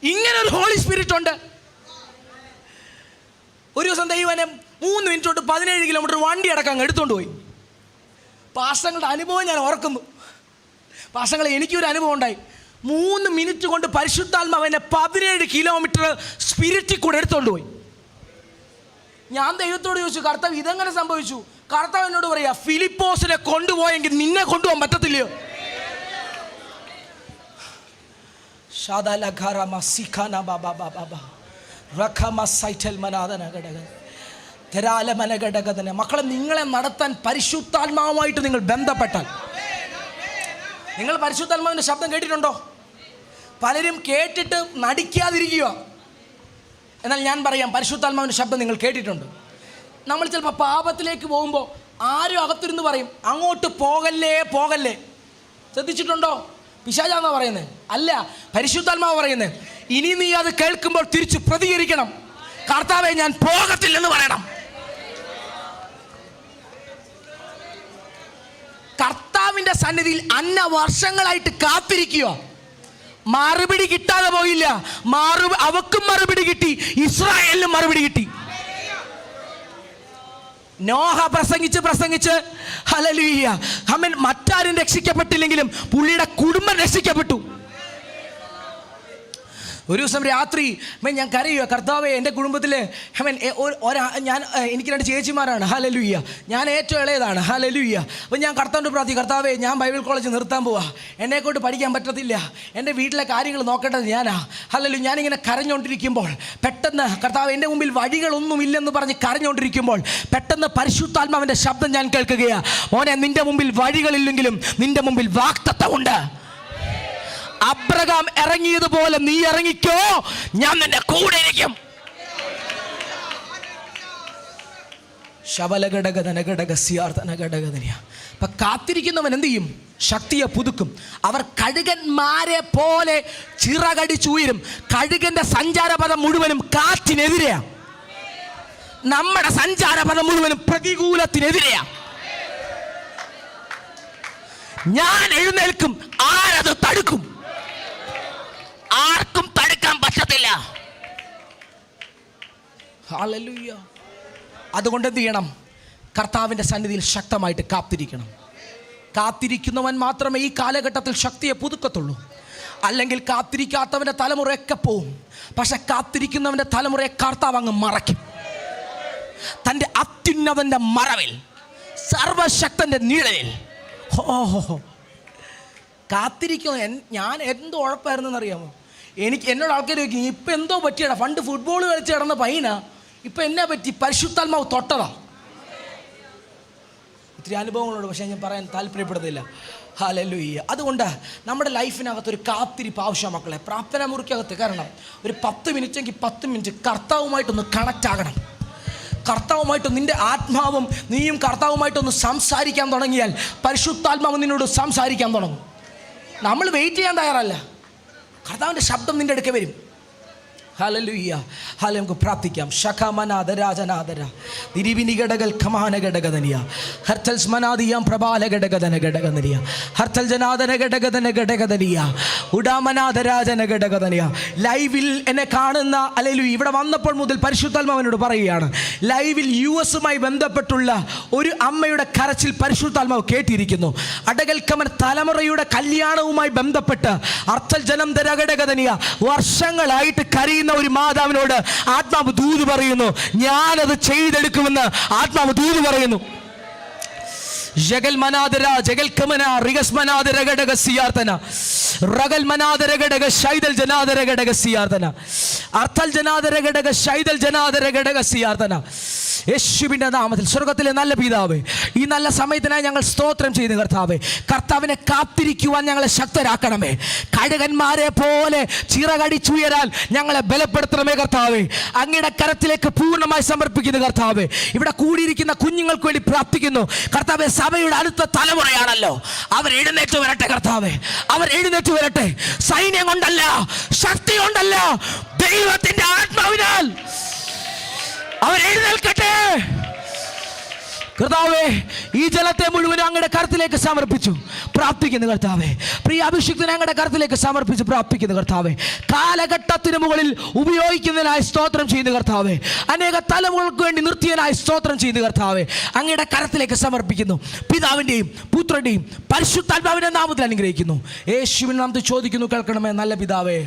ഇങ്ങനെ ഒരു ഹോളി സ്പിരിറ്റ് ഉണ്ട്. ഒരു ദിവസം ദൈവനെ മൂന്ന് മിനിറ്റ് കൊണ്ട് പതിനേഴ് കിലോമീറ്റർ വണ്ടി അടക്കം അങ്ങ് എടുത്തുകൊണ്ട് പോയി. പാസ്റ്റങ്ങളുടെ അനുഭവം ഞാൻ ഓർക്കുന്നു. പാസ്റ്റങ്ങളെ എനിക്കൊരു അനുഭവം ഉണ്ടായി. മൂന്ന് മിനിറ്റ് കൊണ്ട് പരിശുദ്ധാത്മാവിനെ പതിനേഴ് കിലോമീറ്റർ സ്പിരിറ്റിൽ കൂടെ എടുത്തുകൊണ്ട് പോയി. ഞാൻ ദൈവത്തോട് ചോദിച്ചു കർത്താവ് ഇതെങ്ങനെ സംഭവിച്ചു? കർത്താവ് എന്നോട് പറയാ ഫിലിപ്പോസിനെ കൊണ്ടുപോയെങ്കിൽ നിന്നെ കൊണ്ടുപോകാൻ പറ്റത്തില്ലയോ? മക്കളെ നിങ്ങളെ നടത്താൻ പരിശുദ്ധാത്മാവുമായിട്ട് നിങ്ങൾ ബന്ധപ്പെട്ടാൽ. നിങ്ങൾ പരിശുദ്ധാത്മാവിന്റെ ശബ്ദം കേട്ടിട്ടുണ്ടോ? പലരും കേട്ടിട്ട് നടിക്കാതിരിക്കുക. എന്നാൽ ഞാൻ പറയാം പരിശുദ്ധാത്മാവിന്റെ ശബ്ദം നിങ്ങൾ കേട്ടിട്ടുണ്ട്. നമ്മൾ ചിലപ്പോൾ പാപത്തിലേക്ക് പോകുമ്പോൾ ആരും അകത്തിരുന്ന് പറയും അങ്ങോട്ട് പോകല്ലേ പോകല്ലേ? ശ്രദ്ധിച്ചിട്ടുണ്ടോ? പിശാചാന്നാ പറയുന്നത് അല്ല പരിശുദ്ധാത്മാവ് പറയുന്നത് ഇനി നീ അത് കേൾക്കുമ്പോൾ തിരിച്ച് പ്രതികരിക്കണം. കർത്താവെ ഞാൻ പോകത്തില്ലെന്ന് പറയണം. കർത്താവിന്റെ സന്നിധിയിൽ അന്ന വർഷങ്ങളായിട്ട് കാത്തിരിക്കുക. മറുപടി കിട്ടാതെ പോയില്ല. മറു അവക്കും മറുപടി കിട്ടി. ഇസ്രായേലിനും മറുപടി കിട്ടി. നോഹ പ്രസംഗിച്ച് പ്രസംഗിച്ച് ഹലലൂയ്യ അവൻ മറ്റാരും രക്ഷിക്കപ്പെട്ടില്ലെങ്കിലും പുള്ളിയുടെ കുടുംബം രക്ഷിക്കപ്പെട്ടു. ഒരു ദിവസം രാത്രി ഞാൻ കരയുക കർത്താവെ എന്റെ കുടുംബത്തിൽ ഹമൻ ഒരാ ഞാൻ എനിക്ക് രണ്ട് ചേച്ചിമാരാണ് ഹലലുയ്യ ഞാൻ ഏറ്റവും ഇളയതാണ് ഹലലുയ്യ അപ്പം ഞാൻ കർത്താവിന്റെ പ്രാർത്ഥി കർത്താവെ ഞാൻ ബൈബിൾ കോളേജ് നിർത്താൻ പോവാ. എന്നെക്കൊണ്ട് പഠിക്കാൻ പറ്റത്തില്ല. എന്റെ വീട്ടിലെ കാര്യങ്ങൾ നോക്കേണ്ടത് ഞാനാ. ഹലലു ഞാനിങ്ങനെ കരഞ്ഞുകൊണ്ടിരിക്കുമ്പോൾ പെട്ടെന്ന് കർത്താവ് എന്റെ മുമ്പിൽ വഴികളൊന്നും വഴികളൊന്നുമില്ലെന്ന് പറഞ്ഞ് കരഞ്ഞുകൊണ്ടിരിക്കുമ്പോൾ പെട്ടെന്ന് പരിശുദ്ധാത്മാവിന്റെ ശബ്ദം ഞാൻ കേൾക്കുകയാണ് മോനെ നിന്റെ മുമ്പിൽ വഴികളില്ലെങ്കിലും നിന്റെ മുമ്പിൽ വാക്തത്വമുണ്ട്. അബ്രഹാം ഇറങ്ങിയതുപോലെ നീ ഇറങ്ങിക്കോ ഞാൻ നിന്റെ കൂടെ ഇരിക്കും. ശബലഘടക ധനഘടക സിയാർധനഘടക കാത്തിരിക്കുന്നവൻ എന്ത് ചെയ്യും? ശക്തിയെ പുതുക്കും. അവർ കഴുകന്മാരെ പോലെ ചിറകടിച്ചുയരും. കഴുകന്റെ സഞ്ചാരപഥം മുഴുവനും കാറ്റിനെതിരെയാ. നമ്മുടെ സഞ്ചാരപഥം മുഴുവനും പ്രതികൂലത്തിനെതിരെയാ. ഞാൻ എഴുന്നേൽക്കും ആരത് തടുക്കും. ആർക്കും തടുക്കാൻ പറ്റത്തില്ല. അതുകൊണ്ട് എന്ത് ചെയ്യണം? കർത്താവിന്റെ സന്നിധിയിൽ ശക്തമായിട്ട് കാത്തിരിക്കണം. കാത്തിരിക്കുന്നവൻ മാത്രമേ ഈ കാലഘട്ടത്തിൽ ശക്തിയെ പുതുക്കത്തുള്ളൂ. അല്ലെങ്കിൽ കാത്തിരിക്കാത്തവന്റെ തലമുറയൊക്കെ പോവും. പക്ഷെ കാത്തിരിക്കുന്നവന്റെ തലമുറയെ കർത്താവ് അങ്ങ് മറയ്ക്കും. തന്റെ അത്യുന്നതന്റെ മറവിൽ സർവശക്തന്റെ നീളയിൽ ഹോ ഹോ, ഹോ. കാത്തിരിക്കുന്നു ഞാൻ എന്ത് ഉഴപ്പായിരുന്നെന്ന് അറിയാമോ എനിക്ക് എന്നോട് ആൾക്കാർ ചോദിക്കും ഇപ്പം എന്തോ പറ്റിയടാ? പണ്ട് ഫുട്ബോൾ കളിച്ച് കിടന്ന പൈന ഇപ്പം എന്നാ പറ്റി? പരിശുദ്ധാത്മാവ് തൊട്ടതാ. ഒത്തിരി അനുഭവങ്ങളുണ്ട് പക്ഷേ ഞാൻ പറയാൻ താല്പര്യപ്പെടുന്നില്ല. ഹാലലുയ്യ അതുകൊണ്ട് നമ്മുടെ ലൈഫിനകത്ത് ഒരു കാത്തിരിപ്പ് ആവശ്യം മക്കളെ. പ്രാർത്ഥന മുറിക്കകത്ത് കാരണം ഒരു പത്ത് മിനിറ്റ് എങ്കിൽ പത്ത് മിനിറ്റ് കർത്താവുമായിട്ടൊന്ന് കണക്റ്റ് ആകണം. കർത്താവുമായിട്ട് നിന്റെ ആത്മാവും നീയും കർത്താവുമായിട്ടൊന്ന് സംസാരിക്കാൻ തുടങ്ങിയാൽ പരിശുദ്ധാത്മാവ് നിന്നോട് സംസാരിക്കാൻ തുടങ്ങും. നമ്മൾ വെയിറ്റ് ചെയ്യാൻ തയ്യാറല്ല. കർത്താവിന്റെ ശബ്ദം നിന്റെ അടുക്കെ വരും. ഹലലുയ്യ ഹല നമുക്ക് പ്രാർത്ഥിക്കാം. ശഖമനാഥ രാജനാഥര. തിരിവിനിഘടകൽ ഖമാന ഘടകധനിയ ഹർത്തൽ സ്മനാദിയാം പ്രബാല ഘടകധന ഘടകധനിയ ഹർത്തൽ ജനാദന ഘടകധന ഘടകധനിയ ഉടാമനാഥ രാജന ഘടകധനിയ ലൈവിൽ എന്നെ കാണുന്ന അല്ലെങ്കിൽ ഇവിടെ വന്നപ്പോൾ മുതൽ പരിശുദ്ധാത്മാവിനോട് പറയുകയാണ്. ലൈവിൽ യു എസുമായി ബന്ധപ്പെട്ടുള്ള ഒരു അമ്മയുടെ കരച്ചിൽ പരിശുദ്ധാത്മാവ് കേട്ടിരിക്കുന്നു. അടകൽക്കമൻ തലമുറയുടെ കല്യാണവുമായി ബന്ധപ്പെട്ട് അർത്ഥൽ ജനം ദരഘടകധനിയ വർഷങ്ങളായിട്ട് കരയുന്ന ഒരു മാതാവിനോട് ആത്മാവ് ദൂത് പറയുന്നു ഞാനത് ചെയ്തെടുക്കുമെന്ന് ആത്മാവ് ദൂത് പറയുന്നു. ജഗൽ മനാദര ജഗൽ കമന റിഗസ് മനാദര ഘടക സിയാർത്തന. റഗൽ മനാദര ഘടക ശൈതൽ ജനാദര ജനാദര ജനാദര യേശുവിന്റെ നാമത്തിൽ സ്വർഗത്തിലെ നല്ല പിതാവ് ഈ നല്ല സമയത്തിനായി ഞങ്ങൾ സ്തോത്രം ചെയ്ത് കർത്താവ്. കർത്താവിനെ കാത്തിരിക്കുവാൻ ഞങ്ങളെ ശക്തരാക്കണമേ. കഴുകന്മാരെ പോലെ ചിറകടിച്ചുയരാൻ ഞങ്ങളെ ബലപ്പെടുത്തണമേ കർത്താവ്. അങ്ങയുടെ കരത്തിലേക്ക് പൂർണമായി സമർപ്പിക്കുന്നു കർത്താവ്. ഇവിടെ കൂടിയിരിക്കുന്ന കുഞ്ഞുങ്ങൾക്ക് വേണ്ടി പ്രാർത്ഥിക്കുന്നു. കർത്താവെ സഭയുടെ അടുത്ത തലമുറയാണല്ലോ. അവർ എഴുന്നേറ്റ് വരട്ടെ കർത്താവേ. അവർ എഴുന്നേറ്റ് വരട്ടെ. സൈന്യം കൊണ്ടല്ല ശക്തി കൊണ്ടല്ല ദൈവത്തിന്റെ ആത്മാവിനാൽ അവർ എഴുന്നേൽക്കട്ടെ. കർത്താവേ ഈ ജലത്തെ മുഴുവൻ അങ്ങയുടെ കരത്തിലേക്ക് സമർപ്പിച്ചു. പ്രാർത്ഥിക്കുന്നു കർത്താവേ. പ്രിയ അഭിഷിക്തനെ അങ്ങയുടെ കരത്തിലേക്ക് സമർപ്പിച്ച് പ്രാർത്ഥിക്കുന്നു കർത്താവേ. കാലഘട്ടത്തിന് മുകളിൽ ഉപയോഗിക്കുന്നതിനായി സ്തോത്രം ചെയ്യുന്നു കർത്താവേ. അനേക തലമുകൾക്ക് വേണ്ടി നിർത്തിയതിനായി സ്തോത്രം ചെയ്യുന്നു കർത്താവേ. അങ്ങയുടെ കരത്തിലേക്ക് സമർപ്പിക്കുന്നു. പിതാവിന്റെയും പുത്രന്റെയും പരിശുദ്ധാത്മാവിന്റെ നാമത്തിൽ അനുഗ്രഹിക്കുന്നു. യേശുവിൻ നാമത്തിൽ ചോദിക്കുന്നു കേൾക്കണമേ നല്ല പിതാവേ.